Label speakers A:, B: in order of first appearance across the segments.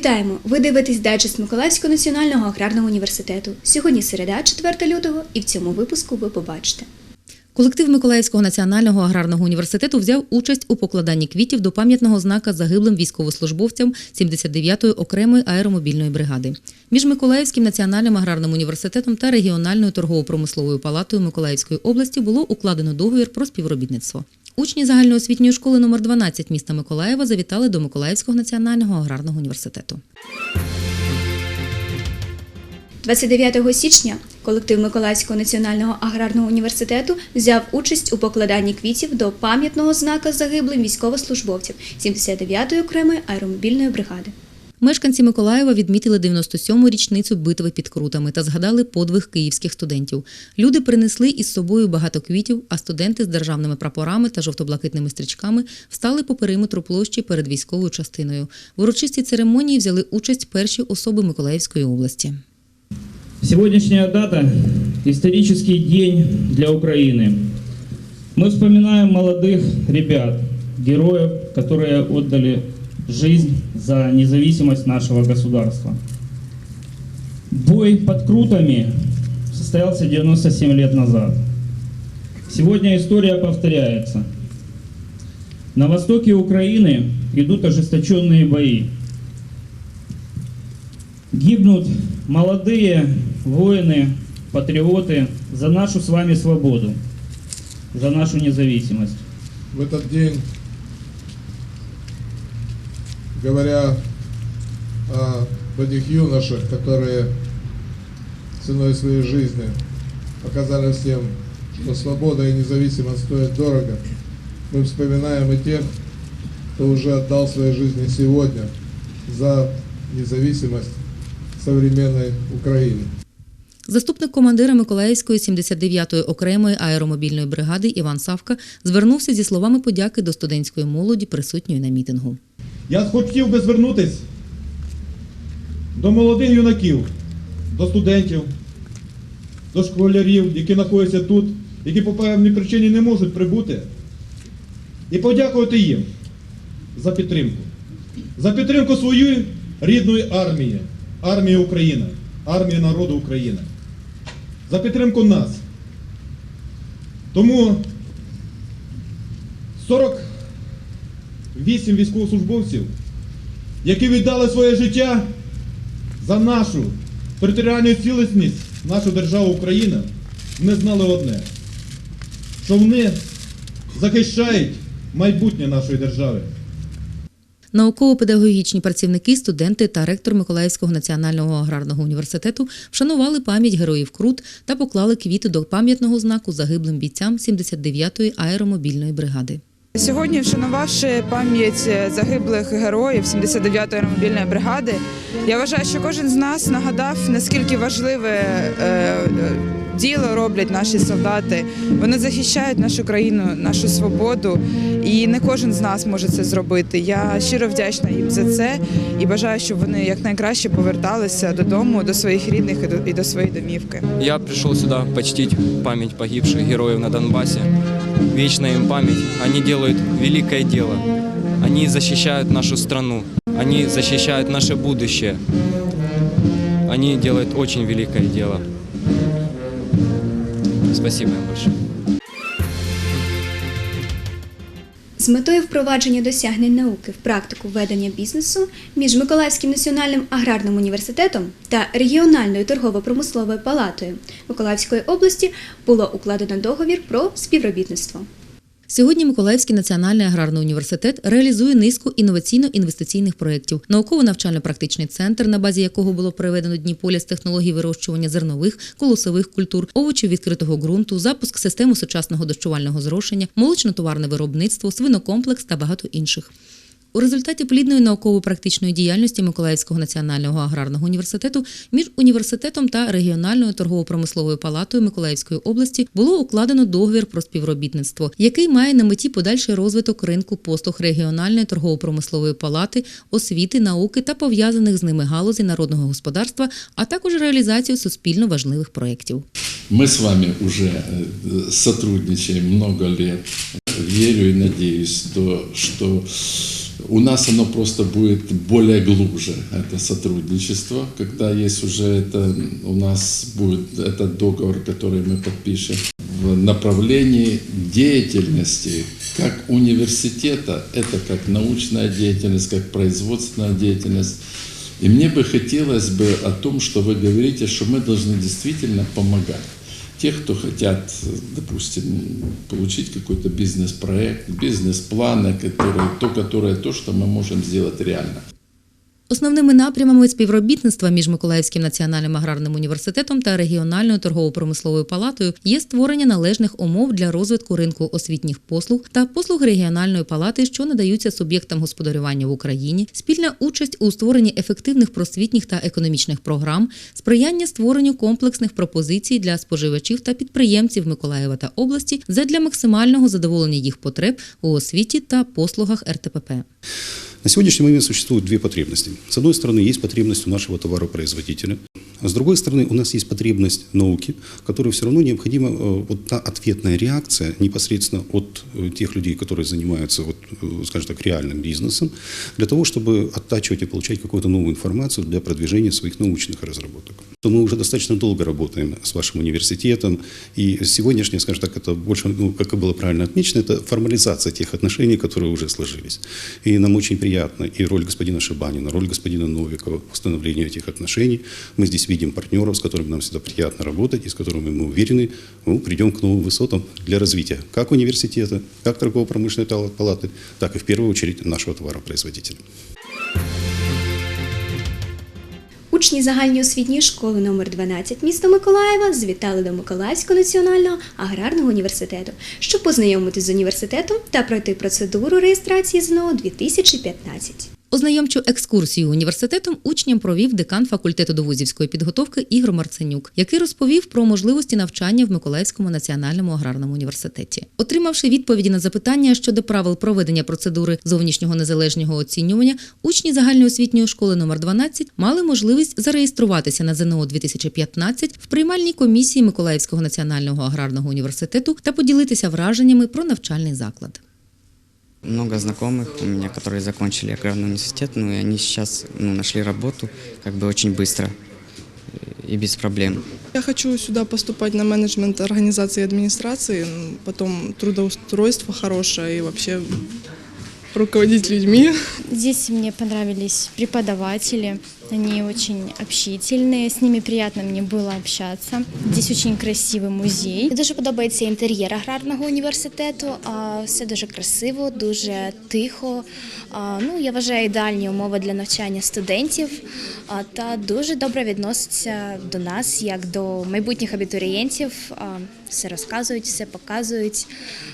A: Вітаємо! Ви дивитесь дайджест Миколаївського національного аграрного університету. Сьогодні середа, 4 лютого, і в цьому випуску ви побачите.
B: Колектив Миколаївського національного аграрного університету взяв участь у покладанні квітів до пам'ятного знака загиблим військовослужбовцям 79-ї окремої аеромобільної бригади. Між Миколаївським національним аграрним університетом та регіональною торгово-промисловою палатою Миколаївської області було укладено договір про співробітництво. Учні загальноосвітньої школи номер 12 міста Миколаєва завітали до Миколаївського національного аграрного університету.
A: 29 січня колектив Миколаївського національного аграрного університету взяв участь у покладанні квітів до пам'ятного знака загиблим військовослужбовців 79-ї окремої аеромобільної бригади.
B: Мешканці Миколаєва відмітили 97-му річницю битви під крутами та згадали подвиг київських студентів. Люди принесли із собою багато квітів, а студенти з державними прапорами та жовто-блакитними стрічками встали по периметру площі перед військовою частиною. В урочистій церемонії взяли участь перші особи Миколаївської області.
C: Сегодняшняя дата – исторический день для Украины. Мы вспоминаем молодых ребят, героев, которые отдали жизнь за независимость нашего государства. Бой под Крутами состоялся 97 лет назад. Сегодня история повторяется. На востоке Украины идут ожесточенные бои. Гибнут молодые воины, патриоты за нашу с вами свободу, за нашу независимость.
D: в этот день, говоря об этих юношах, которые ценой своей жизни показали всем, что свобода и независимость стоят дорого, мы вспоминаем и тех, кто уже отдал свои жизни сегодня за независимость современной Украины.
B: Заступник командира Миколаївської 79-ї окремої аеромобільної бригади Іван Савка звернувся зі словами подяки до студентської молоді, присутньої на мітингу.
E: Я хотів би звернутися до молодих юнаків, до студентів, до школярів, які знаходяться тут, які по певній причині не можуть прибути, і подякувати їм за підтримку. За підтримку своєї рідної армії, армії України, армії народу України. За підтримку нас. Тому 48 військовослужбовців, які віддали своє життя за нашу територіальну цілісність, нашу державу Україна, ми знали одне, що вони захищають майбутнє нашої держави.
B: Науково-педагогічні працівники, студенти та ректор Миколаївського національного аграрного університету вшанували пам'ять героїв Крут та поклали квіти до пам'ятного знаку загиблим бійцям 79-ї аеромобільної бригади.
F: Сьогодні, вшанувавши пам'ять загиблих героїв 79-ї аеромобільної бригади, я вважаю, що кожен з нас нагадав, наскільки важливе е, е, діло роблять наші солдати. Вони захищають нашу країну, нашу свободу, і не кожен з нас може це зробити. Я щиро вдячна їм за це і бажаю, щоб вони якнайкраще поверталися додому, до своїх рідних і до, своєї домівки.
G: Я пришел сюда почтить память погибших героев на Донбассе. Вечная им память. Они делают великое дело. Они защищают нашу страну. Они защищают наше будущее. Они делают очень великое дело. Спасибо им большое.
A: Метою впровадження досягнень науки в практику ведення бізнесу між Миколаївським національним аграрним університетом та регіональною торгово-промисловою палатою Миколаївської області було укладено договір про співробітництво.
B: Сьогодні Миколаївський національний аграрний університет реалізує низку інноваційно-інвестиційних проєктів. Науково-навчально-практичний центр, на базі якого було проведено Дніполя з технологій вирощування зернових, колосових культур, овочів відкритого ґрунту, запуск системи сучасного дощувального зрошення, молочно-товарне виробництво, свинокомплекс та багато інших. У результаті плідної науково-практичної діяльності Миколаївського національного аграрного університету між університетом та регіональною торгово-промисловою палатою Миколаївської області було укладено договір про співробітництво, який має на меті подальший розвиток ринку послуг регіональної торгово-промислової палати, освіти, науки та пов'язаних з ними галузей народного господарства, а також реалізацію суспільно важливих проєктів.
H: Мы с вами уже э, сотрудничаем много лет. Верю и надеюсь, то, что У нас оно просто будет более глубже, это сотрудничество, когда есть уже это, у нас будет этот договор, который мы подпишем в направлении деятельности как университета, это как научная деятельность, как производственная деятельность. И мне бы хотелось бы о том, что вы говорите, что мы должны действительно помогать. Тех, кто хотят, допустим, получить какой-то бизнес-проект, бизнес-планы, которые, то, которое, то, что мы можем сделать реально.
B: Основними напрямами співробітництва між Миколаївським національним аграрним університетом та регіональною торгово-промисловою палатою є створення належних умов для розвитку ринку освітніх послуг та послуг регіональної палати, що надаються суб'єктам господарювання в Україні, спільна участь у створенні ефективних просвітніх та економічних програм, сприяння створенню комплексних пропозицій для споживачів та підприємців Миколаєва та області задля максимального задоволення їх потреб у освіті та послугах РТПП.
I: На сегодняшний момент существуют две потребности. С одной стороны, есть потребность у нашего товаропроизводителя, с другой стороны, у нас есть потребность науки, которой все равно необходима э, вот та ответная реакция непосредственно от э, тех людей, которые занимаются, вот, э, скажем так, реальным бизнесом, для того, чтобы оттачивать и получать какую-то новую информацию для продвижения своих научных разработок. То Мы уже достаточно долго работаем с вашим университетом, и сегодняшнее, скажем так, это больше, ну, как и было правильно отмечено, это формализация тех отношений, которые уже сложились. И нам очень приятно и роль господина Шибанина, роль господина Новикова в установлении этих отношений. Мы здесь видим партнеров, с которыми нам всегда приятно работать, и с которыми мы уверены, мы придем к новым высотам для развития как университета, как торгово-промышленной тал- палаты, так и в первую очередь нашего товаропроизводителя.
A: Учні загальної освітньої школи номер 12 міста Миколаєва завітали до Миколаївського національного аграрного університету, щоб познайомитись з університетом та пройти процедуру реєстрації ЗНО 2015.
B: Ознайомчу екскурсію університетом учням провів декан факультету довузівської підготовки Ігор Марценюк, який розповів про можливості навчання в Миколаївському національному аграрному університеті. Отримавши відповіді на запитання щодо правил проведення процедури зовнішнього незалежного оцінювання, учні загальноосвітньої школи номер 12 мали можливість зареєструватися на ЗНО 2015 в приймальній комісії Миколаївського національного аграрного університету та поділитися враженнями про навчальний заклад.
J: Много знакомых у меня, которые закончили аграрный университет, ну и они сейчас ну, нашли работу как бы очень быстро и без проблем.
K: Я хочу сюда поступать на менеджмент организации и администрации, м, потом трудоустройство хорошее и вообще руководить людьми.
L: Здесь мне понравились преподаватели, они очень общительные, с ними приятно мне было общаться. Здесь очень красивый музей.
M: Мені дуже подобається інтер'єр аграрного університету. а, Все дуже красиво, дуже тихо. А, Ну, я вважаю ідеальні умови для навчання студентів а, та дуже добре відносяться до нас, як до майбутніх абітурієнтів. А, Все розказують, все показують.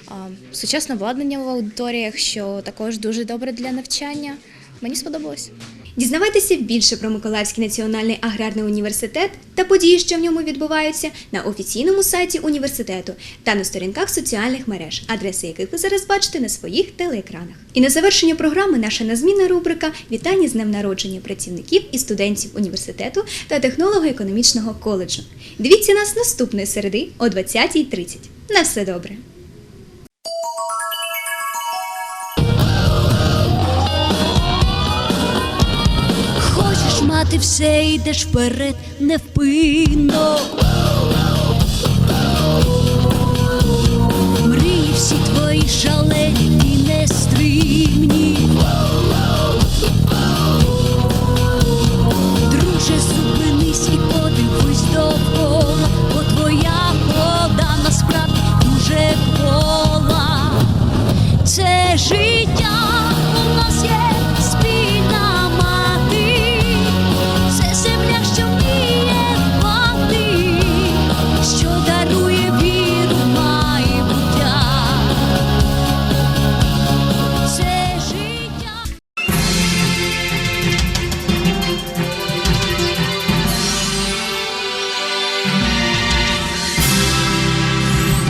M: А, Сучасне обладнання в аудиторіях, що також дуже добре для навчання. Мені сподобалось.
A: Дізнавайтеся більше про Миколаївський національний аграрний університет та події, що в ньому відбуваються, на офіційному сайті університету та на сторінках соціальних мереж, адреси яких ви зараз бачите на своїх телеекранах. І на завершення програми наша незмінна рубрика Вітання з днем народження працівників і студентів університету та технолого-економічного коледжу. Дивіться нас наступної середи о 20.30. На все добре!
N: Хочеш ти все, йдеш вперед, невпинно. Мрії всі твої шалені і нестримні.